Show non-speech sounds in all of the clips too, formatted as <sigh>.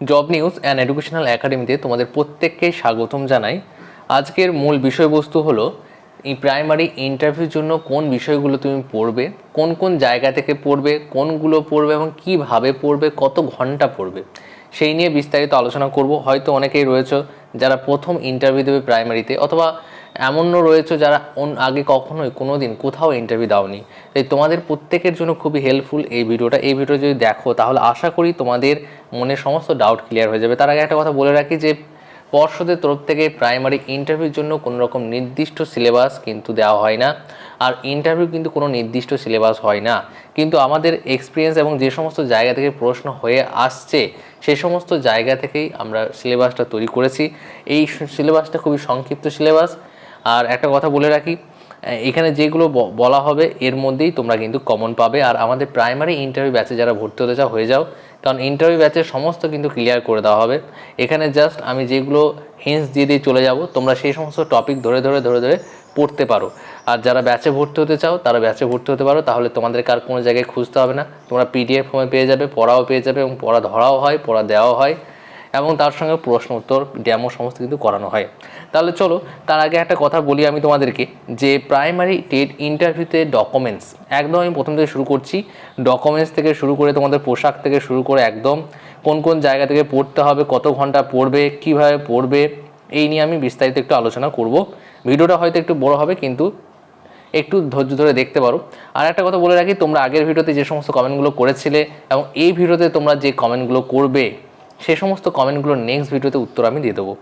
Job news and educational একাডেমিতে তোমাদের প্রত্যেককে স্বাগতম জানাই। আজকের মূল বিষয়বস্তু হলো, এই প্রাইমারি ইন্টারভিউর জন্য কোন বিষয়গুলো তুমি পড়বে, কোন কোন জায়গা থেকে পড়বে, কোনগুলো পড়বে এবং কীভাবে পড়বে, কত ঘণ্টা পড়বে, সেই নিয়ে বিস্তারিত আলোচনা করব। হয়তো অনেকেই রয়েছে যারা প্রথম ইন্টারভিউ দেবে প্রাইমারিতে অথবা এমনও রয়েছে যারা আগে কখনোই কোনো দিন কোথাও ইন্টারভিউ দাওনি। তাই তোমাদের প্রত্যেকের জন্য খুবই হেল্পফুল এই ভিডিওটা এই ভিডিও যদি দেখো, তাহলে আশা করি তোমাদের মনে সমস্ত ডাউট ক্লিয়ার হয়ে যাবে। তার আগে একটা কথা বলে রাখি যে, পর্ষদের তরফ থেকে প্রাইমারি ইন্টারভিউর জন্য কোনো রকম নির্দিষ্ট সিলেবাস কিন্তু দেওয়া হয় না। আর ইন্টারভিউ কিন্তু কোনো নির্দিষ্ট সিলেবাস হয় না। কিন্তু আমাদের এক্সপিরিয়েন্স এবং যে সমস্ত জায়গা থেকে প্রশ্ন হয়ে আসছে সেই সমস্ত জায়গা থেকেই আমরা সিলেবাসটা তৈরি করেছি। এই সিলেবাসটা খুবই সংক্ষিপ্ত সিলেবাস আর একটা কথা বলে রাখি এখানে যেগুলো বলা হবে এর মধ্যেই তোমরা কিন্তু কমন পাবে। আর আমাদের প্রাইমারি ইন্টারভিউ ব্যাচে যারা ভর্তি হতে চাও, হয়ে যাও। কারণ ইন্টারভিউ ব্যাচের সমস্ত কিন্তু ক্লিয়ার করে দেওয়া হবে। এখানে জাস্ট আমি যেগুলো হিন্স দিয়ে দিয়ে চলে যাব, তোমরা সেই সমস্ত টপিক ধরে ধরে ধরে ধরে পড়তে পারো। আর যারা ব্যাচে ভর্তি হতে চাও, তারা ব্যাচে ভর্তি হতে পারো। তাহলে তোমাদেরকে আর কোনো জায়গায় খুঁজতে হবে না। তোমরা পিডিএফ ফর্মে পেয়ে যাবে, পড়াও পেয়ে যাবে এবং পড়া ধরাও হয়, পড়া দেওয়াও হয়। এবং তার সঙ্গে প্রশ্ন উত্তর ড্যামো সমস্ত কিন্তু করানো হয়। তাহলে চলো, তার আগে একটা কথা বলি আমি তোমাদেরকে, যে প্রাইমারি টেট ইন্টারভিউতে ডকুমেন্টস একদম আমি প্রথম থেকে শুরু করছি ডকুমেন্টস থেকে শুরু করে তোমাদের পোশাক থেকে শুরু করে একদম, কোন কোন জায়গা থেকে পড়তে হবে, কত ঘণ্টা পড়বে, কীভাবে পড়বে, এই নিয়ে আমি বিস্তারিত একটু আলোচনা করব। ভিডিওটা হয়তো একটু বড় হবে, কিন্তু একটু ধৈর্য ধরে দেখতে পারো। আর একটা কথা বলে রাখি, তোমরা আগের ভিডিওতে যে সমস্ত কমেন্টগুলো করেছিলে, এবং এই ভিডিওতে তোমরা যে কমেন্টগুলো করবে সে সমস্ত কমেন্টগুলোর নেক্সট ভিডিওতে উত্তর আমি দিয়ে দেবো।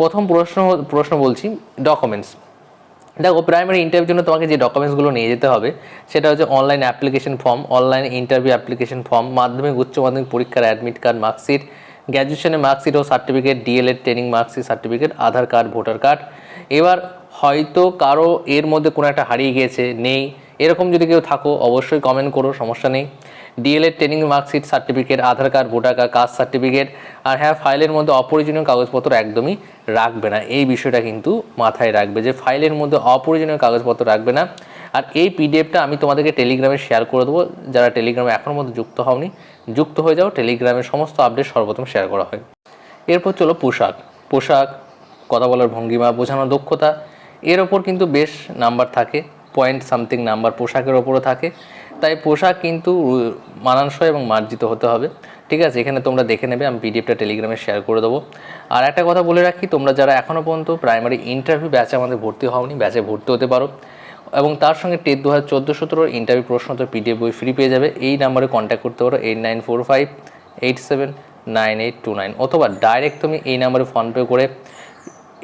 প্রথম প্রশ্ন প্রশ্ন বলছি ডকুমেন্টস দেখো প্রাইমারি ইন্টারভিউর জন্য তোমাকে যে ডকুমেন্টসগুলো নিয়ে যেতে হবে, সেটা হচ্ছে online application form online interview application form মাধ্যমিক, উচ্চ মাধ্যমিক পরীক্ষার অ্যাডমিট কার্ড মার্কশিট গ্র্যাজুয়েশনের মার্কশিট ও certificate DElEd training marksheet certificate Aadhaar card voter card এবার হয়তো কারও এর মধ্যে কোনো একটা হারিয়ে গিয়েছে, নেই, এরকম যদি কেউ থাকো, অবশ্যই কমেন্ট করো, সমস্যা নেই। DElEd training marksheet certificate Aadhaar card voter card caste certificate আর হ্যাঁ ফাইলের মধ্যে অপ্রয়োজনীয় কাগজপত্র একদমই রাখবে না। এই বিষয়টা কিন্তু মাথায় রাখবে যে ফাইলের মধ্যে অপ্রয়োজনীয় কাগজপত্র রাখবে না। আর এই পিডিএফটা আমি তোমাদেরকে টেলিগ্রামে শেয়ার করে দেবো। যারা টেলিগ্রামে এখনও মধ্যে যুক্ত হওনি, যুক্ত হয়ে যাও টেলিগ্রামের সমস্ত আপডেট সর্বপ্রথম শেয়ার করা হয়। এরপর চলো পোশাক। পোশাক, কথা বলার ভঙ্গিমা, বোঝানোর দক্ষতা, এর ওপর কিন্তু বেশ নাম্বার থাকে পয়েন্ট সামথিং নাম্বার পোশাকের ওপরও থাকে। তাই পোশাক কিন্তু মানানসই এবং মার্জিত হতে হবে। ঠিক আছে, এখানে তোমরা দেখে নেবে, আমি পিডিএফটা টেলিগ্রামে শেয়ার করে দেবো। আর একটা কথা বলে রাখি, তোমরা যারা এখনও পর্যন্ত প্রাইমারি ইন্টারভিউ ব্যাচে আমাদের ভর্তি হওনি ব্যাচে ভর্তি হতে পারো। এবং তার সঙ্গে টেট দু হাজার চোদ্দ সতেরোর ইন্টারভিউ প্রশ্ন তো পিডিএফ বই ফ্রি পেয়ে যাবে। এই নাম্বারে কন্ট্যাক্ট করতে পারো eight nine four five eight seven nine eight two nine অথবা ডাইরেক্ট তুমি এই নাম্বারে ফোনপে করে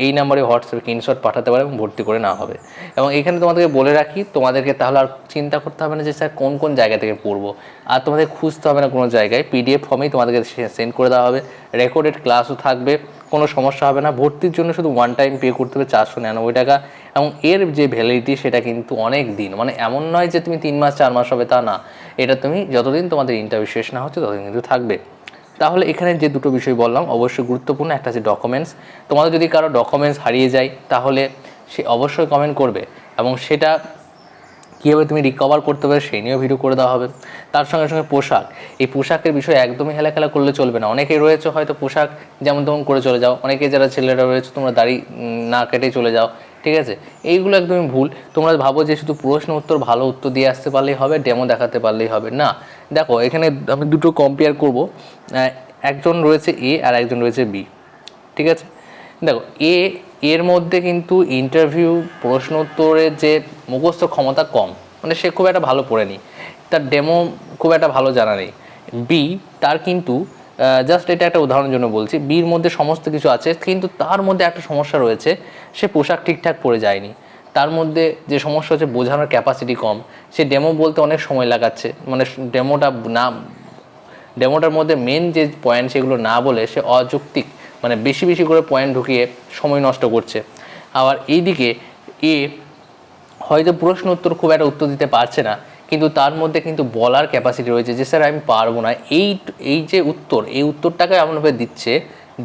এই নাম্বারে হোয়াটসঅ্যাপে স্ক্রিনশট পাঠাতে পারো এবং ভর্তি করে না হবে। এবং এখানে তোমাদেরকে বলে রাখি, তোমাদেরকে তাহলে আর চিন্তা করতে হবে না যে স্যার কোন কোন জায়গা থেকে পড়ব। আর তোমাদের খুঁজতে হবে না কোনো জায়গায় পিডিএফ ফর্মেই তোমাদেরকে সেন্ড করে দেওয়া হবে। রেকর্ডেড ক্লাসও থাকবে, কোনো সমস্যা হবে না। ভর্তির জন্য শুধু ওয়ান টাইম পে করতে হবে চারশো নিরানব্বই টাকা। এবং এর যে ভ্যালিডিটি সেটা কিন্তু অনেক দিন মানে এমন নয় যে তুমি তিন মাস, চার মাস হবে, তা না। এটা তুমি যতদিন তোমাদের ইন্টারভিউ শেষ না হচ্ছে, ততদিন কিন্তু থাকবে। তাহলে এখানে যে দুটো বিষয় বললাম, অবশ্যই গুরুত্বপূর্ণ একটা হচ্ছে ডকুমেন্টস তোমাদের যদি কারও ডকুমেন্টস হারিয়ে যায়, তাহলে সে অবশ্যই কমেন্ট করবে এবং সেটা কীভাবে তুমি রিকভার করতে পারবে সেই নিয়েও ভিডিও করে দেওয়া হবে। তার সঙ্গে সঙ্গে পোশাক, এই পোশাকের বিষয়ে একদমই হেলাখেলা করলে চলবে না। অনেকেই রয়েছে হয়তো পোশাক যেমন তেমন করে চলে যাও, অনেকে যারা ছেলেরা রয়েছে, তোমরা দাড়ি না কেটে চলে যাও, ঠিক আছে? এইগুলো একদমই ভুল। তোমরা ভাবো যে শুধু প্রশ্ন উত্তর, ভালো উত্তর দিয়ে আসতে পারলেই হবে ডেমো দেখাতে পারলেই হবে। না, দেখো, এখানে আমি দুটো কম্পেয়ার করব। একজন রয়েছে এ আর একজন রয়েছে বি ঠিক আছে? দেখো এ এর মধ্যে কিন্তু ইন্টারভিউ প্রশ্ন উত্তরের যে মুখস্থ ক্ষমতা কম মানে সে খুব একটা ভালো পড়েনি তার ডেমো খুব একটা ভালো জানা নেই। বি তার কিন্তু জাস্ট এটা একটা উদাহরণের জন্য বলছি বির মধ্যে সমস্ত কিছু আছে, কিন্তু তার মধ্যে একটা সমস্যা রয়েছে, সে পোশাক ঠিকঠাক পরে যায়নি। তার মধ্যে যে সমস্যা হচ্ছে, বোঝানোর ক্যাপাসিটি কম, সে ডেমো বলতে অনেক সময় লাগাচ্ছে মানে ডেমোটা না ডেমোটার মধ্যে মেন যে পয়েন্ট সেগুলো না বলে সে অযৌক্তিক মানে বেশি বেশি করে পয়েন্ট ঢুকিয়ে সময় নষ্ট করছে। আবার এইদিকে এ হয়তো প্রশ্ন উত্তর খুব একটা উত্তর দিতে পারছে না, কিন্তু তার মধ্যে কিন্তু বলার ক্যাপাসিটি রয়েছে যে, স্যার, আমি পারব না। এই এই যে উত্তর, এই উত্তরটাকে এমনভাবে দিচ্ছে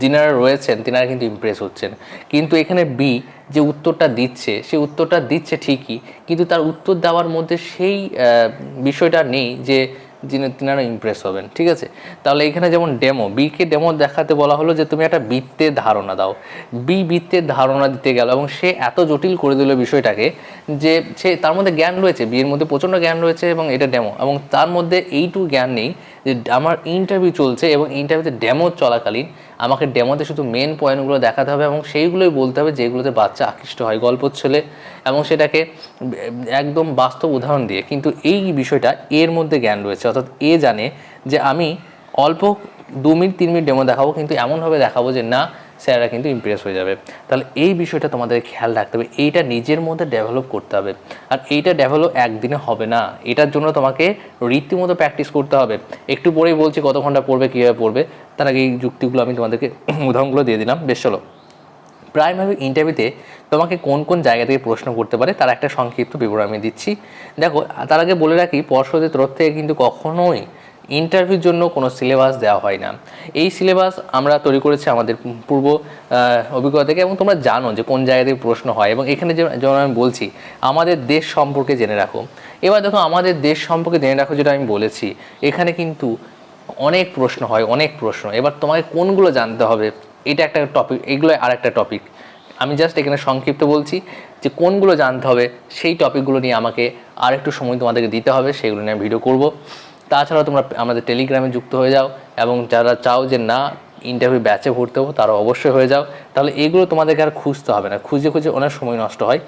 যিনারা রয়েছেন, তিনারা কিন্তু ইমপ্রেস হচ্ছেন। কিন্তু এখানে বি যে উত্তরটা দিচ্ছে, সে উত্তরটা দিচ্ছে ঠিকই, কিন্তু তার উত্তর দেওয়ার মধ্যে সেই বিষয়টা নেই যে যিনি তিনারা ইমপ্রেস হবেন, ঠিক আছে? তাহলে এখানে যেমন ডেমো বিকে ডেমো দেখাতে বলা হলো যে তুমি একটা বৃত্তের ধারণা দাও। বি বৃত্তের ধারণা দিতে গেল এবং সে এত জটিল করে দিল বিষয়টাকে যে সে তার মধ্যে জ্ঞান রয়েছে বিয়ের মধ্যে প্রচণ্ড জ্ঞান রয়েছে এবং এটা ডেমো এবং তার মধ্যে এইটুকু জ্ঞান নেই যে আমার ইন্টারভিউ চলছে এবং ইন্টারভিউতে ডেমো চলাকালীন আমাকে ডেমোতে শুধু মেন পয়েন্টগুলো দেখাতে হবে এবং সেইগুলোই বলতে হবে যেগুলোতে বাচ্চা আকৃষ্ট হয়, গল্প ছেলে এবং সেটাকে একদম বাস্তব উদাহরণ দিয়ে। কিন্তু এই বিষয়টা এর মধ্যে জ্ঞান রয়েছে। অর্থাৎ এ জানে যে আমি অল্প দু মিনিট, তিন মিনিট ডেমো দেখাবো, কিন্তু এমনভাবে দেখাবো যে না স্যাররা কিন্তু ইমপ্রেস হয়ে যাবে। তাহলে এই বিষয়টা তোমাদের খেয়াল রাখতে হবে, এইটা নিজের মধ্যে ডেভেলপ করতে হবে। আর এইটা ডেভেলপ একদিনে হবে না, এটার জন্য তোমাকে রীতিমতো প্র্যাকটিস করতে হবে। একটু পরেই বলছি কত ঘণ্টা পড়বে, কীভাবে পড়বে, তার আগে এই যুক্তিগুলো আমি তোমাদেরকে <clears throat> উদাহরণগুলো দিয়ে দিলাম। বেশ, চলো। প্রাইমারি ইন্টারভিউতে তোমাকে কোন কোন জায়গা থেকে প্রশ্ন করতে পারে, তার একটা সংক্ষিপ্ত বিবরণ আমি দিচ্ছি। দেখো, তার আগে বলে রাখি, পর্ষদের তরফ থেকে কিন্তু কখনোই ইন্টারভিউর জন্য কোনো সিলেবাস দেওয়া হয় না। এই সিলেবাস আমরা তৈরি করেছি আমাদের পূর্ব অভিজ্ঞতা থেকে এবং তোমরা জানো যে কোন জায়গা থেকে প্রশ্ন হয় এবং এখানে যেমন আমি বলছি, আমাদের দেশ সম্পর্কে জেনে রাখো। এবার দেখো, আমাদের দেশ সম্পর্কে জেনে রাখো যেটা আমি বলেছি, এখানে কিন্তু অনেক প্রশ্ন হয়, অনেক প্রশ্ন। এবার তোমাকে কোনগুলো জানতে হবে, এটা একটা টপিক এগুলো আর একটা টপিক আমি জাস্ট এখানে সংক্ষিপ্ত বলছি যে কোনগুলো জানতে হবে, সেই টপিকগুলো নিয়ে আমাকে আর একটু সময় তোমাদেরকে দিতে হবে, সেগুলো নিয়ে ভিডিও করব। তাছাড়াও তোমরা আমাদের টেলিগ্রামে যুক্ত হয়ে যাও এবং যারা চাও যে না ইন্টারভিউ ব্যাচে ভর্তি হব তারা অবশ্যই হয়ে যাও। তাহলে এগুলো তোমাদেরকে আর খুঁজতে হবে না। খুঁজে খুঁজে অনেক সময় নষ্ট হয়।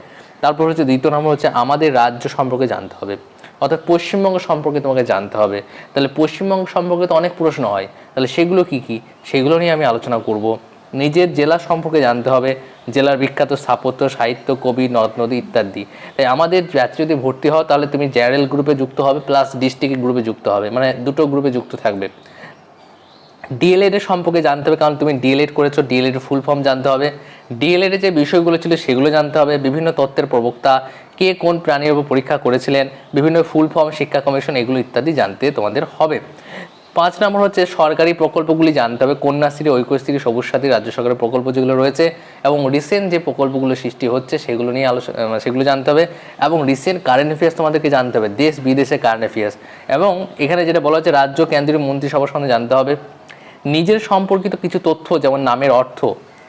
তারপর হচ্ছে দ্বিতীয় নম্বর হচ্ছে আমাদের রাজ্য সম্পর্কে জানতে হবে। অর্থাৎ পশ্চিমবঙ্গ সম্পর্কে তোমাকে জানতে হবে। তাহলে পশ্চিমবঙ্গ সম্পর্কে তো অনেক প্রশ্ন হয়। তাহলে সেগুলো কি কি? সেগুলো নিয়ে আমি আলোচনা করব। নিজের জেলা সম্পর্কে জানতে হবে, জেলার বিখ্যাত স্থাপত্য, সাহিত্য, কবি, নদ, নদী ইত্যাদি। তাই আমাদের ব্যাচে যদি ভর্তি হও, তাহলে তুমি জেনারেল গ্রুপে যুক্ত হবে প্লাস ডিস্ট্রিক্ট গ্রুপে যুক্ত হবে মানে দুটো গ্রুপে যুক্ত থাকবে। ডিএলএড এর সম্পর্কে জানতে হবে, কারণ তুমি ডিএলএড করেছ ডিএলএড ফুল ফর্ম জানতে হবে। ডিএলএড যে বিষয়গুলো ছিল, সেগুলো জানতে হবে, বিভিন্ন তত্ত্বের প্রবক্তা, কে কোন প্রাণীর উপর পরীক্ষা করেছিলেন, বিভিন্ন ফুল ফর্ম শিক্ষা কমিশন, এগুলো ইত্যাদি জানতে তোমাদের হবে। পাঁচ নম্বর হচ্ছে সরকারি প্রকল্পগুলি জানতে হবে। কন্যাশ্রী, ঐক্যশ্রী সবুজ সাথী রাজ্য সরকারের প্রকল্প যেগুলো রয়েছে এবং রিসেন্ট যে প্রকল্পগুলো সৃষ্টি হচ্ছে সেগুলো নিয়ে আলোচনা সেগুলো জানতে হবে এবং রিসেন্ট কারেন্ট অ্যাফেয়ার্স তোমাদেরকে জানতে হবে, দেশ বিদেশে কারেন্ট অ্যাফেয়ার্স এবং এখানে যেটা বলা হচ্ছে রাজ্য কেন্দ্রীয় মন্ত্রিসভার সঙ্গে জানতে হবে, নিজের সম্পর্কিত কিছু তথ্য যেমন নামের অর্থ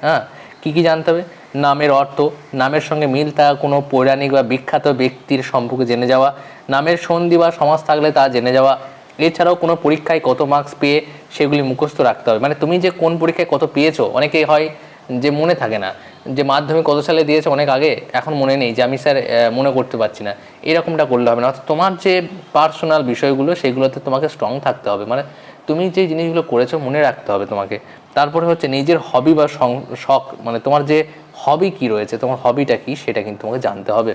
হ্যাঁ কী কী জানতে হবে? নামের অর্থ, নামের সঙ্গে মিল থাকা কোনো পৌরাণিক বা বিখ্যাত ব্যক্তির সম্পর্কে জেনে যাওয়া, নামের সন্ধি বা সমাজ থাকলে তা জেনে যাওয়া এছাড়াও কোনো পরীক্ষায় কত মার্কস পেয়ে সেগুলি মুখস্থ রাখতে হবে। মানে তুমি যে কোন পরীক্ষায় কত পেয়েছ অনেকেই হয় যে মনে থাকে না, যে মাধ্যমিক কত সালে দিয়েছে অনেক আগে, এখন মনে নেই যে আমি স্যার মনে করতে পারছি না। এরকমটা করলে হবে না। অর্থাৎ তোমার যে পার্সোনাল বিষয়গুলো, সেগুলোতে তোমাকে স্ট্রং থাকতে হবে। মানে তুমি যে জিনিসগুলো করেছ মনে রাখতে হবে তোমাকে। তারপরে হচ্ছে নিজের হবি বা শখ মানে তোমার যে হবি কি রয়েছে, তোমার হবিটা কি, সেটা কিন্তু তোমাকে জানতে হবে।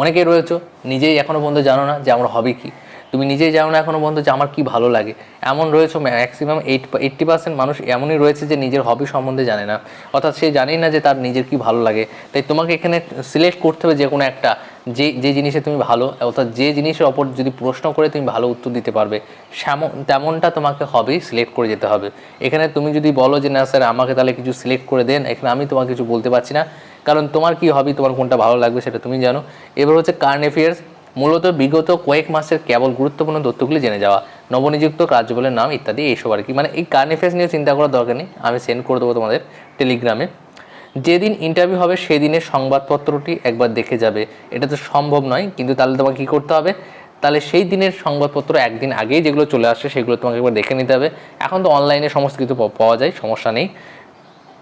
অনেকেই রয়েছে, নিজেই এখনও পর্যন্ত জানো না যে আমার হবি কি। তুমি নিজেই জানো না এখনও পর্যন্ত যে আমার কি ভালো লাগে। এমন রয়েছে ম্যাক্সিমাম এইট এইট্টি পার্সেন্ট মানুষ এমনই রয়েছে যে নিজের হবি সম্বন্ধে জানে না। অর্থাৎ সে জানেই না যে তার নিজের কি ভালো লাগে। তাই তোমাকে এখানে সিলেক্ট করতে হবে যে কোনো একটা, যে যে জিনিসে তুমি ভালো, অর্থাৎ যে জিনিসের ওপর যদি প্রশ্ন করে তুমি ভালো উত্তর দিতে পারবে। সেমন তেমনটা তোমাকে হবি সিলেক্ট করে যেতে হবে। এখানে তুমি যদি বলো যে, না স্যার আমাকে তাহলে কিছু সিলেক্ট করে দেন। এখানে আমি তোমাকে কিছু বলতে পারছি না। কারণ তোমার কি হবি তোমার কোনটা ভালো লাগবে সেটা তুমি জানো। এবার হচ্ছে কারেন্ট অ্যাফেয়ার্স মূলত বিগত কয়েক মাসের কেবল গুরুত্বপূর্ণ তথ্যগুলি জেনে যাওয়া, নবনিযুক্ত রাজ্যপালের নাম ইত্যাদি এইসব আর কি। মানে এই কারেন্ট নিয়ে চিন্তা করার দরকার নেই, আমি সেন্ড করে দেবো তোমাদের টেলিগ্রামে। যেদিন ইন্টারভিউ হবে সেদিনের সংবাদপত্রটি একবার দেখে যাবে। এটা তো সম্ভব নয়, কিন্তু তাহলে তোমাকে কী করতে হবে? তাহলে সেই দিনের সংবাদপত্র একদিন আগেই যেগুলো চলে আসছে সেগুলো তোমাকে একবার দেখে নিতে হবে। এখন তো অনলাইনে সমস্ত কিছু পাওয়া যায়, সমস্যা নেই।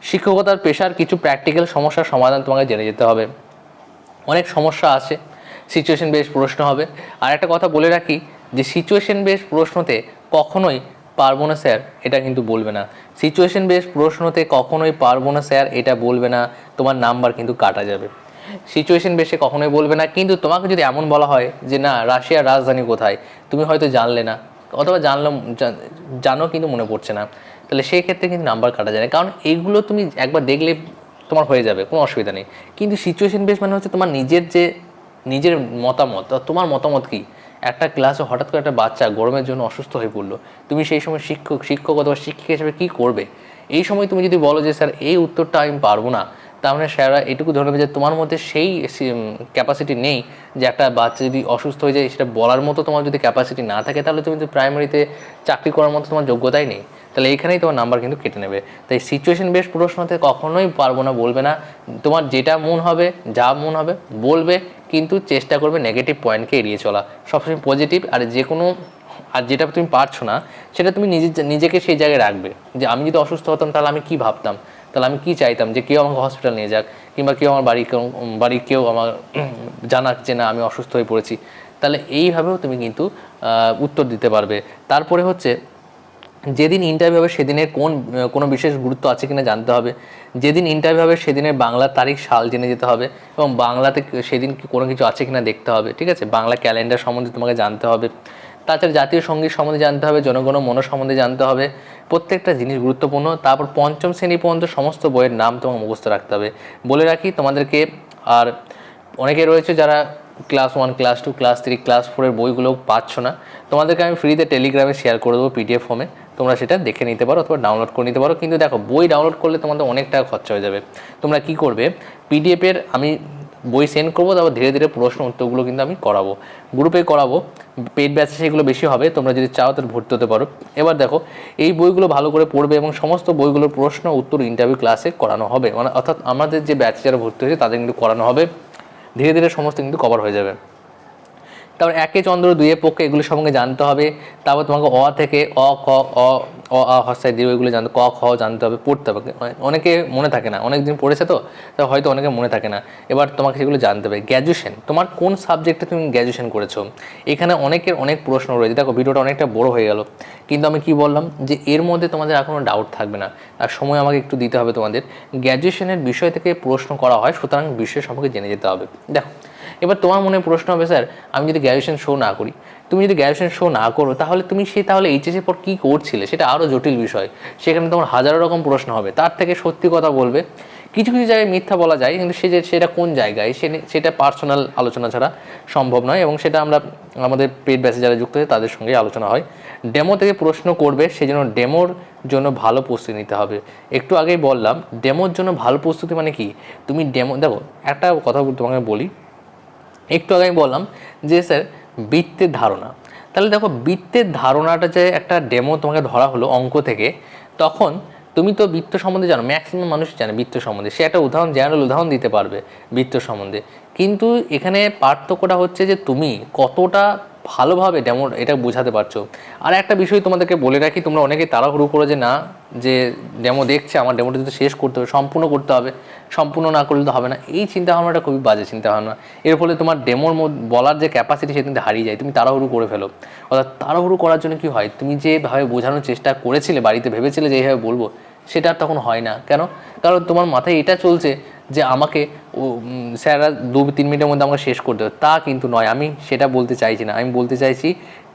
শিক্ষকতার পেশার কিছু প্র্যাকটিক্যাল সমস্যার সমাধান তোমাকে জেনে যেতে হবে। অনেক সমস্যা আছে সিচুয়েশন বেস প্রশ্ন হবে। আর একটা কথা বলে রাখি যে সিচুয়েশন বেস প্রশ্নতে কখনোই পারব না স্যার এটা কিন্তু বলবে না। সিচুয়েশন বেস প্রশ্নতে কখনোই পারব না স্যার এটা বলবে না, তোমার নাম্বার কিন্তু কাটা যাবে। সিচুয়েশন বেসে কখনোই বলবে না, কিন্তু তোমাকে যদি এমন বলা হয় যে, না, রাশিয়ার রাজধানী কোথায়? তুমি হয়তো জানলে না, অথবা জানলাম জানো কিন্তু মনে পড়ছে না। তাহলে সেই ক্ষেত্রে কিন্তু নাম্বার কাটা যায় না। কারণ এইগুলো তুমি একবার দেখলে তোমার হয়ে যাবে, কোনো অসুবিধা নেই। কিন্তু সিচুয়েশন বেস মানে হচ্ছে তোমার নিজের যে নিজের মতামত তোমার মতামত কি? একটা ক্লাসে হঠাৎ করে একটা বাচ্চা গরমের জন্য অসুস্থ হয়ে পড়ল, তুমি সেই সময় শিক্ষক শিক্ষক অথবা শিক্ষিকা হিসেবে কী করবে? এই সময় তুমি যদি বলো যে, স্যার, এই উত্তরটা আমি পারব না তার মানে স্যাররা এটুকু ধরে নেবে যে তোমার মধ্যে সেই ক্যাপাসিটি নেই যে একটা বাচ্চা যদি অসুস্থ হয়ে যায়, সেটা বলার মতো তোমার যদি ক্যাপাসিটি না থাকে, তাহলে তুমি তো প্রাইমারিতে চাকরি করার মতো তোমার যোগ্যতাই নেই। তাহলে এইখানেই তোমার নাম্বার কিন্তু কেটে নেবে। তাই সিচুয়েশন বেস প্রশ্নতে কখনোই পারব না, বলবে না, তোমার যেটা মন হবে, যা মন হবে, বলবে, কিন্তু চেষ্টা করবে নেগেটিভ পয়েন্টকে এড়িয়ে চলা। সবসময় পজিটিভ আর যে কোনো, আর যেটা তুমি পারছ না, সেটা তুমি নিজে, নিজেকে সেই জায়গায় রাখবে। যে আমি যদি অসুস্থ হতাম, তাহলে আমি কি ভাবতাম? তাহলে আমি কি চাইতাম যে কেউ আমাকে হসপিটাল নিয়ে যাক কিংবা কেউ আমার বাড়ি কেউ বাড়ির কেউ আমার জানাক যে না, আমি অসুস্থ হয়ে পড়েছি। তাহলে এইভাবেও তুমি কিন্তু উত্তর দিতে পারবে। তারপরে হচ্ছে, যেদিন ইন্টারভিউ হবে সেদিনের কোন কোনো বিশেষ গুরুত্ব আছে কিনা জানতে হবে। যেদিন ইন্টারভিউ হবে সেদিনের বাংলা তারিখ সাল জেনে যেতে হবে এবং বাংলাতে সেদিন কোনো কিছু আছে কিনা দেখতে হবে, ঠিক আছে? বাংলা ক্যালেন্ডার সম্বন্ধে তোমাকে জানতে হবে। তাছাড়া জাতীয় সংগীত সম্বন্ধে জানতে হবে, জনগণ মন সম্বন্ধে জানতে হবে। প্রত্যেকটা জিনিস গুরুত্বপূর্ণ। তারপর পঞ্চম শ্রেণি পর্যন্ত সমস্ত বইয়ের নাম তোমাকে মুখস্থ রাখতে হবে। বলে রাখি, তোমাদেরকে আর অনেকে রয়েছে যারা class one, class two, class three, class ফোরের বইগুলো পাচ্ছ না। তোমাদেরকে আমি ফ্রিতে টেলিগ্রামে শেয়ার করে দেবো পিডিএফ ফর্মে তোমরা সেটা দেখে নিতে পারো অথবা ডাউনলোড করে নিতে পারো। কিন্তু দেখো, বই ডাউনলোড করলে তোমাদের অনেক টাকা খরচা হয়ে যাবে। তোমরা কি করবে? পিডিএফের আমি বই সেন্ড করব, তারপর ধীরে ধীরে প্রশ্ন উত্তরগুলো কিন্তু আমি করাবো। গ্রুপে করাবো পেড ব্যাচে সেগুলো বেশি হবে, তোমরা যদি চাও তাহলে ভর্তি হতে পারো। এবার দেখো, এই বইগুলো ভালো করে পড়বে এবং সমস্ত বইগুলোর প্রশ্ন, উত্তর ইন্টারভিউ ক্লাসে করানো হবে। মানে অর্থাৎ আমাদের যে ব্যাচে যারা ভর্তি হয়েছে তাদের কিন্তু করানো হবে। ধীরে ধীরে সমস্ত কিন্তু কভার হয়ে যাবে। তারপর একে চন্দ্র দুয়ে পক্ষে এগুলো সঙ্গে জানতে হবে। তারপর তোমাকে অ থেকে অ ক অ অ, আ হস্যাই দিয়ে এগুলো জানতে ক, খ জানতে হবে, পড়তে হবে। অনেকে মনে থাকে না। অনেক দিন পড়েছে তো, তা হয়তো অনেকে মনে থাকে না। এবার তোমাকে সেগুলো জানতে হবে। গ্র্যাজুয়েশন। তোমার কোন সাবজেক্টে তুমি গ্র্যাজুয়েশন করেছ? এখানে অনেকের অনেক প্রশ্ন রয়েছে। দেখো, ভিডিওটা অনেকটা বড় হয়ে গেল। কিন্তু আমি কি বললাম? যে এর মধ্যে তোমাদের আর কোনো ডাউট থাকবে না। আর সময় আমাকে একটু দিতে হবে তোমাদের। গ্র্যাজুয়েশনের বিষয় থেকে প্রশ্ন করা হয়, সুতরাং বিষয় সম্পর্কে জেনে যেতে হবে। দেখো এবার তোমার মনে প্রশ্ন হবে, স্যার, আমি যদি গ্র্যাজুয়েশন শো না করি, তুমি যদি গ্র্যাজুয়েশন শো না করো, তাহলে তুমি সে, তাহলে এইচএসের পর কী করছিলে? সেটা আরও জটিল বিষয়। সেখানে তোমার হাজারো রকম প্রশ্ন হবে। তার থেকে সত্যি কথা বলবে, কিছু কিছু জায়গায় মিথ্যা বলা যায়, কিন্তু সে যে, সেটা কোন জায়গায়, সে- সেটা পার্সোনাল আলোচনা ছাড়া সম্ভব নয় এবং সেটা আমরা, আমাদের পেড ব্যাচে যারা যুক্ত হয়ে তাদের সঙ্গে আলোচনা হয়। ডেমো থেকে প্রশ্ন করবে সেই জন্য ডেমোর জন্য ভালো প্রস্তুতি নিতে হবে। একটু আগেই বললাম ডেমোর জন্য ভালো প্রস্তুতি মানে কি? তুমি ডেমো দেখো, একটা কথা তোমাকে বলি একটু আগে আমি বললাম যে, স্যার, বৃত্তের ধারণা। তাহলে দেখো, বৃত্তের ধারণাটা যে একটা ডেমো তোমাকে ধরা হলো অঙ্ক থেকে, তখন তুমি তো বৃত্ত সম্বন্ধে জানো ম্যাক্সিমাম মানুষ জানে বৃত্ত সম্বন্ধে। সে একটা উদাহরণ জেনারেল উদাহরণ দিতে পারবে বৃত্ত সম্বন্ধে। কিন্তু এখানে পার্থক্যটা হচ্ছে যে, তুমি কতটা ভালোভাবে ডেমো এটা বোঝাতে পারছ। আর একটা বিষয় তোমাদেরকে বলে রাখি, তোমরা অনেকে তাড়াহুড়ো করো যে, না, যে ডেমো দেখছে, আমার ডেমোটা যদি শেষ করতে হবে, সম্পূর্ণ করতে হবে, সম্পূর্ণ না করলে তো হবে না। এই চিন্তা ভাবনাটা খুবই বাজে চিন্তা ভাবনা এর ফলে তোমার ডেমোর বলার যে ক্যাপাসিটি সেটা কিন্তু হারিয়ে যায়। তুমি তাড়াহুড়ো করে ফেলো। অর্থাৎ তাড়াহুড়ো করার জন্য কি হয়? তুমি যেভাবে বোঝানোর চেষ্টা করেছিলে, বাড়িতে ভেবেছিলে যে, এইভাবে বলব, সেটা তখন হয় না। কেন? কারণ তোমার মাথায় এটা চলছে যে, আমাকে স্যাররা দু তিন মিনিটের মধ্যে আমাকে শেষ করতে তা কিন্তু নয়, আমি সেটা বলতে চাইছি না। আমি বলতে চাইছি,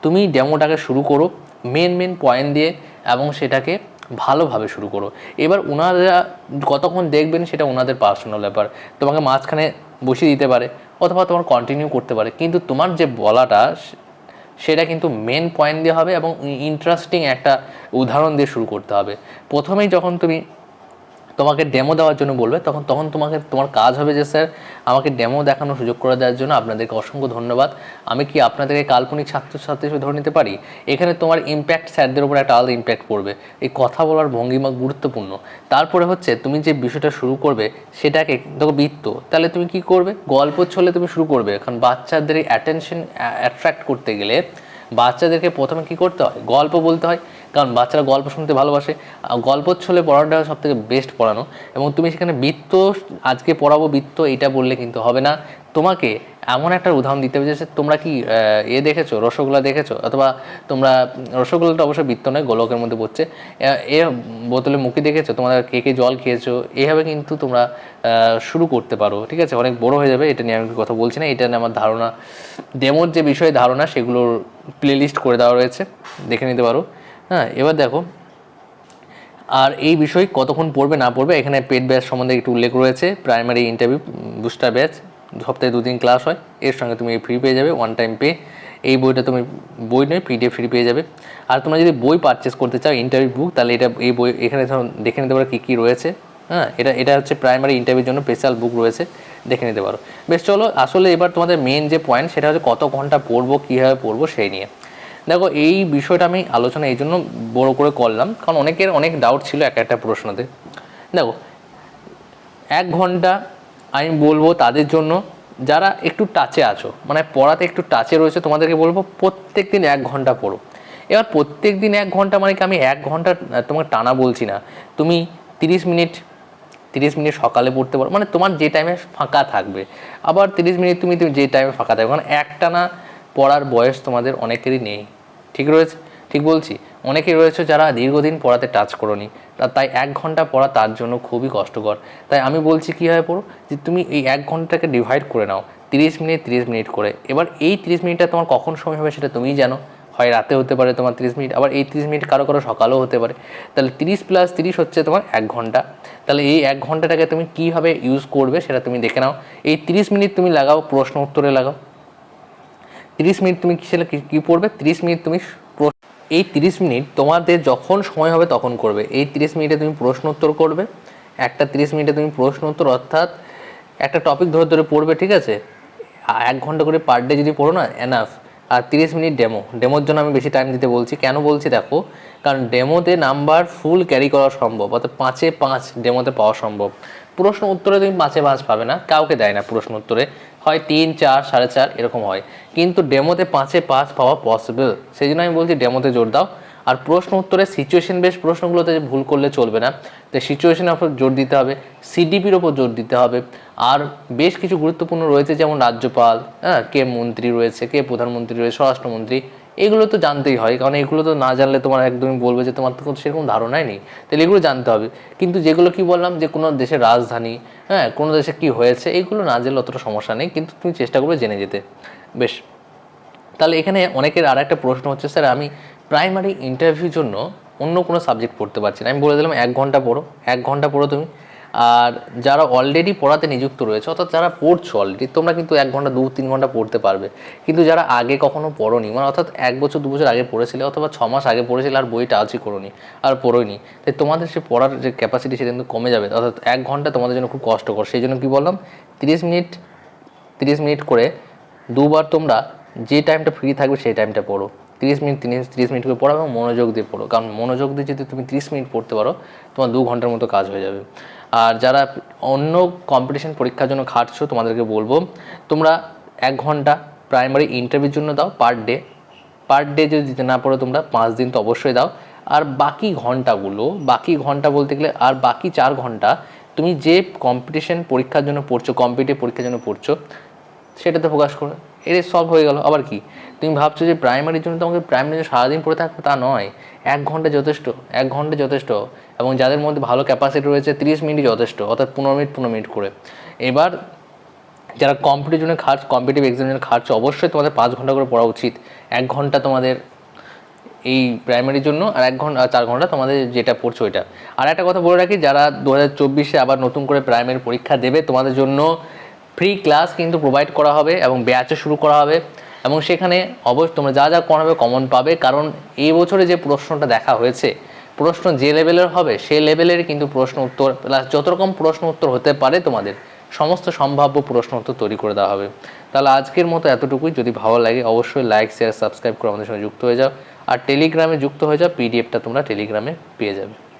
তুমি ডেমোটাকে শুরু করো মেন মেন পয়েন্ট দিয়ে, এবং সেটাকে ভালোভাবে শুরু করো। এবার ওনারা কতক্ষণ দেখবেন সেটা ওনাদের পার্সোনাল ব্যাপার। তোমাকে মাঝখানে বসিয়ে দিতে পারে, অথবা তোমার কন্টিনিউ করতে পারে। কিন্তু তোমার যে বলাটা, সেটা কিন্তু মেন পয়েন্ট দিয়ে হবে এবং ইন্টারেস্টিং একটা উদাহরণ দিয়ে শুরু করতে হবে। প্রথমেই যখন তুমি তোমাকে ডেমো দেওয়ার জন্য বলবে, তখন তখন তোমাকে, তোমার কাজ হবে যে, স্যার, আমাকে ডেমো দেখানোর সুযোগ করে দেওয়ার জন্য আপনাদেরকে অসংখ্য ধন্যবাদ। আমি কি আপনাদেরকে কাল্পনিক ছাত্রছাত্রী হিসেবে ধরে নিতে পারি? এখানে তোমার ইম্প্যাক্ট স্যারদের উপর একটা আলাদা ইম্প্যাক্ট পড়বে। এই কথা বলার ভঙ্গিমা গুরুত্বপূর্ণ। তারপরে হচ্ছে, তুমি যে বিষয়টা শুরু করবে, সেটাকে দেখো বৃত্ত। তাহলে তুমি কি করবে? গল্প ছলে তুমি শুরু করবে। কারণ বাচ্চাদের অ্যাটেনশন অ্যাট্রাক্ট করতে গেলে বাচ্চাদেরকে প্রথমে কি করতে হয়? গল্প বলতে হয়। কারণ বাচ্চারা গল্প শুনতে ভালোবাসে। গল্প ছলে পড়াটা সব থেকে বেস্ট পড়ানো। এবং তুমি সেখানে বৃত্ত, আজকে পড়াবো বৃত্ত এটা বললে কিন্তু হবে না। তোমাকে এমন একটা উদাহরণ দিতে হবে যে তোমরা কি এ দেখেছ, রসগোল্লা দেখেছ? অথবা তোমরা, রসগোল্লাটা অবশ্যই বৃত্ত নয়, গোলকের মধ্যে পড়ছে। এ- বোতলে মুখে দেখেছ তোমরা কে কে জল খেয়েছো, এইভাবে কিন্তু তোমরা শুরু করতে পারো, ঠিক আছে? অনেক বড় হয়ে যাবে, এটা নিয়ে আমি কথা বলছি না, এটা নিয়ে আমার ধারণা। ডেমোর যে বিষয়ে ধারণা, সেগুলোর প্লেলিস্ট করে দেওয়া রয়েছে, দেখে নিতে পারো। হ্যাঁ এবার দেখো। আর এই বিষয় কতক্ষণ পড়বে, না পড়বে, এখানে পেড ব্যাচ সম্বন্ধে একটু উল্লেখ রয়েছে। প্রাইমারি ইন্টারভিউ বুস্টার ব্যাচ সপ্তাহে দুদিন ক্লাস হয়। এর সঙ্গে তুমি ফ্রি পেয়ে যাবে ওয়ান টাইম পে এই বইটা তুমি, বই নয় পিডিএফ ফ্রি পেয়ে যাবে। আর তোমরা যদি বই পারচেস করতে চাও ইন্টারভিউ বুক তাহলে এটা, এই বই, এখানে দেখে নিতে পারো কী কী রয়েছে। হ্যাঁ এটা এটা হচ্ছে প্রাইমারি ইন্টারভিউর জন্য স্পেশাল বুক রয়েছে, দেখে নিতে পারো। বেশ, চলো, আসলে এবার তোমাদের মেন যে পয়েন্ট সেটা হচ্ছে কত ঘণ্টা পড়ব, কীভাবে পড়ব, সেই নিয়ে। দেখো, এই বিষয়টা আমি আলোচনা এই জন্য বড় করে করলাম, কারণ অনেকের অনেক ডাউট ছিল এক একটা প্রশ্নতে। দেখো, এক ঘণ্টা আমি বলব তাদের জন্য, যারা একটু টাচে আছো মানে পড়াতে একটু টাচে রয়েছে, তোমাদেরকে বলব প্রত্যেক দিন এক ঘণ্টা পড়ো। এবার প্রত্যেক দিন এক ঘণ্টা মানে কি আমি এক ঘণ্টা তোমাকে টানা বলছি না। তুমি তিরিশ মিনিট তিরিশ মিনিট সকালে পড়তে পারো মানে তোমার যে টাইমে ফাঁকা থাকবে। আবার তিরিশ মিনিট তুমি তুমি যে টাইমে ফাঁকা থাকবে, কারণ একটানা পড়ার বয়স তোমাদের অনেকেরই নেই। ঠিক রয়েছে? ঠিক বলছি, অনেকেই রয়েছে যারা দীর্ঘদিন পড়াতে টাচ করনি। তাই এক ঘণ্টা পড়া তার জন্য খুবই কষ্টকর। তাই আমি বলছি কীভাবে পড়ো, যে তুমি এই এক ঘন্টাকে ডিভাইড করে নাও, তিরিশ মিনিট তিরিশ মিনিট করে। এবার এই তিরিশ মিনিটটা তোমার কখন সময় হবে সেটা তুমিই জানো। হয় রাতে হতে পারে তোমার তিরিশ মিনিট, আবার এই তিরিশ মিনিট কারও কারও সকালেও হতে পারে। তাহলে তিরিশ প্লাস তিরিশ হচ্ছে তোমার এক ঘণ্টা। তাহলে এই এক ঘন্টাটাকে তুমি কীভাবে ইউজ করবে সেটা তুমি দেখে নাও। এই তিরিশ মিনিট তুমি লাগাও, প্রশ্ন উত্তরে লাগাও। তিরিশ মিনিট তুমি কিসে কি- পড়বে? তিরিশ মিনিট তুমি এই তিরিশ মিনিট তোমাদের যখন সময় হবে তখন করবে। এই তিরিশ মিনিটে তুমি প্রশ্ন উত্তর করবে, একটা তিরিশ মিনিটে তুমি প্রশ্ন উত্তর, অর্থাৎ একটা টপিক ধরে ধরে পড়বে, ঠিক আছে? এক ঘণ্টা করে পার ডে যদি পড়ো না এনাফ আর তিরিশ মিনিট ডেমো ডেমোর জন্য আমি বেশি টাইম দিতে বলছি। কেন বলছি দেখো? কারণ ডেমোতে নাম্বার ফুল ক্যারি করা সম্ভব, অর্থাৎ পাঁচে পাঁচ ডেমোতে পাওয়া সম্ভব। প্রশ্ন উত্তরে তুমি পাঁচে পাঁচ পাবে না, কাউকে দেয় না প্রশ্ন উত্তরে। হয় তিন, চার, সাড়ে চার, এরকম হয়। কিন্তু ডেমোতে পাঁচে পাঁচ পাওয়া পসিবল সেই জন্য আমি বলছি ডেমোতে জোর দাও। আর প্রশ্ন উত্তরে সিচুয়েশন বেস প্রশ্নগুলোতে ভুল করলে চলবে না, তো সিচুয়েশনের ওপর জোর দিতে হবে। সিডিপির ওপর জোর দিতে হবে। আর বেশ কিছু গুরুত্বপূর্ণ রয়েছে, যেমন রাজ্যপাল হ্যাঁ কে মন্ত্রী রয়েছে, কে প্রধানমন্ত্রী রয়েছে, স্বরাষ্ট্রমন্ত্রী। এগুলো তো জানতেই হয়, কারণ এগুলো তো না জানলে তোমার একদমই বলবে যে তোমার তো সেরকম ধারণাই নেই। তাহলে এগুলো জানতে হবে। কিন্তু যেগুলো কি বললাম যে কোনো দেশের রাজধানী হ্যাঁ কোনো দেশে কি হয়েছে, এগুলো না জানলে অতটা সমস্যা নেই, কিন্তু তুমি চেষ্টা করবে জেনে যেতে। বেশ। তাহলে এখানে অনেকের আর একটা প্রশ্ন হচ্ছে, স্যার, আমি প্রাইমারি ইন্টারভিউর জন্য অন্য কোনো সাবজেক্ট পড়তে পারছি না। আমি বলে দিলাম, এক ঘণ্টা পড়ো, এক ঘণ্টা পড়ো তুমি। আর যারা অলরেডি পড়াতে নিযুক্ত রয়েছে, অর্থাৎ যারা পড়ছো অলরেডি তোমরা কিন্তু এক ঘণ্টা, দু, তিন ঘণ্টা পড়তে পারবে। কিন্তু যারা আগে কখনো পড়োনি মানে অর্থাৎ এক বছর, দু বছর আগে পড়েছিলে, অথবা ছ মাস আগে পড়েছিলে আর বইটা আজই করোনি, আর পড়োনি তাই তোমাদের সে পড়ার যে ক্যাপাসিটি সেটা কিন্তু কমে যাবে। অর্থাৎ এক ঘণ্টা তোমাদের জন্য খুব কষ্টকর। সেই জন্য কি বললাম, তিরিশ মিনিট তিরিশ মিনিট করে দুবার তোমরা যে টাইমটা ফ্রি থাকবে, সেই টাইমটা পড়ো। তিরিশ মিনিট তিরিশ তিরিশ মিনিট করে পড়ো এবং মনোযোগ দিয়ে পড়ো। কারণ মনোযোগ দিয়ে যদি তুমি তিরিশ মিনিট পড়তে পারো, তোমার দু ঘণ্টার মতো কাজ হয়ে যাবে। আর যারা অন্য কম্পিটিশন পরীক্ষার জন্য খাটছো, তোমাদেরকে বলব, তোমরা এক ঘণ্টা প্রাইমারি ইন্টারভিউর জন্য দাও পার ডে পার ডে যদি দিতে না পারো তোমরা, পাঁচ দিন তো অবশ্যই দাও। আর বাকি ঘন্টাগুলো, বাকি ঘণ্টা বলতে গেলে আর বাকি চার ঘণ্টা তুমি যে কম্পিটিশন পরীক্ষার জন্য পড়ছো কম্পিটিভ পরীক্ষার জন্য পড়ছো, সেটাতে ফোকাস করো। এর সলভ হয়ে গেল। আবার কি? তুমি ভাবছ যে প্রাইমারির জন্য তোমাকে প্রাইমারি সারাদিন পড়ে থাকবে তা নয়। এক ঘণ্টা যথেষ্ট, এক ঘণ্টা যথেষ্ট। এবং যাদের মধ্যে ভালো ক্যাপাসিটি রয়েছে, তিরিশ মিনিট যথেষ্ট, অর্থাৎ পনেরো মিনিট পনেরো মিনিট করে। এবার যারা কম্পিটিভ জন্য খাটছ কম্পিটিভ এক্সামের খাটছ, অবশ্যই তোমাদের পাঁচ ঘণ্টা করে পড়া উচিত। এক ঘণ্টা তোমাদের এই প্রাইমারির জন্য, আর এক ঘণ্টা চার ঘণ্টা তোমাদের যেটা পড়ছো ওইটা। আর একটা কথা বলে রাখি, যারা দু হাজার চব্বিশে আবার নতুন করে প্রাইমারি পরীক্ষা দেবে, তোমাদের জন্য ফ্রি ক্লাস কিন্তু প্রোভাইড করা হবে এবং ব্যাচও শুরু করা হবে। এবং সেখানে অবশ্যই তোমরা যা যা করাবে কমন পাবে। কারণ এই বছরে যে প্রশ্নটা দেখা হয়েছে প্রশ্ন যে লেভেলের হবে সেই লেভেলের কিন্তু প্রশ্ন উত্তর প্লাস যত রকম প্রশ্ন উত্তর হতে পারে তোমাদের, সমস্ত সম্ভাব্য প্রশ্ন উত্তর তৈরি করে দেওয়া হবে। তাহলে আজকের মতো এতটুকুই। যদি ভালো লাগে, অবশ্যই লাইক শেয়ার সাবস্ক্রাইব করে আমাদের সঙ্গে যুক্ত হয়ে যাও। আর টেলিগ্রামে যুক্ত হয়ে যাও পিডিএফটা তোমরা টেলিগ্রামে পেয়ে যাবে।